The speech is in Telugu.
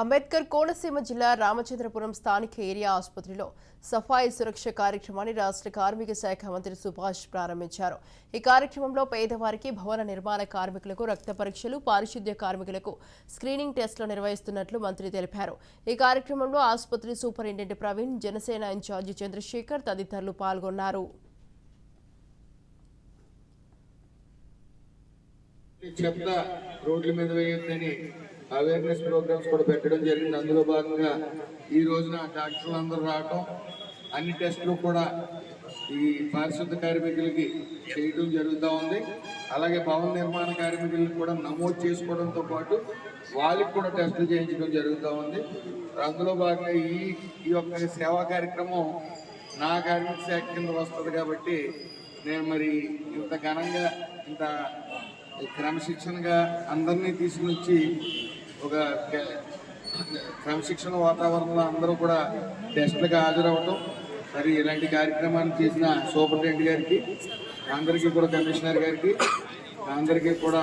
అంబేద్కర్ కోనసీమ జిల్లా రామచంద్రపురం స్థానిక ఏరియా ఆసుపత్రిలో సఫాయి సురక్ష కార్యక్రమాన్ని రాష్ట్ర కార్మిక శాఖ మంత్రి సుభాష్ ప్రారంభించారు. ఈ కార్యక్రమంలో పేదవారికి భవన నిర్మాణ కార్మికులకు రక్త పరీక్షలు పారిశుద్ధ్య కార్మికులకు స్క్రీనింగ్ టెస్టులు నిర్వహిస్తున్నట్లు మంత్రి తెలిపారు. ఈ కార్యక్రమంలో ఆసుపత్రి సూపరింటెండెంట్ ప్రవీణ్ జనసేన ఇన్ఛార్జి చంద్రశేఖర్ తదితరులు పాల్గొన్నారు. చెత్త రోడ్ల మీద వేయొద్దని అవేర్నెస్ ప్రోగ్రామ్స్ కూడా పెట్టడం జరిగింది. అందులో భాగంగా ఈ రోజున డాక్టర్లు అందరూ రావటం అన్ని టెస్టులు కూడా ఈ పారిశుద్ధ కార్మికులకి చేయడం జరుగుతూ ఉంది. అలాగే భవన నిర్మాణ కార్మికులకు కూడా నమోదు చేసుకోవడంతో పాటు వాళ్ళకి కూడా టెస్టులు చేయించడం జరుగుతూ ఉంది. అందులో భాగంగా ఈ ఈ యొక్క సేవా కార్యక్రమం నా కార్మిక శాఖ కింద వస్తుంది కాబట్టి నేను మరి ఇంత ఘనంగా ఇంత క్రమశిక్షణగా అందరినీ తీసుకుని వచ్చి ఒక క్రమశిక్షణ వాతావరణంలో అందరూ కూడా టెస్టులకు హాజరవటం మరి ఇలాంటి కార్యక్రమాన్ని చేసిన సూపరింటెండెంట్ గారికి అందరికీ కూడా కమిషనర్ గారికి అందరికీ కూడా